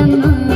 பாடம்மா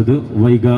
കാത്തിരുന്ന് വൈകാ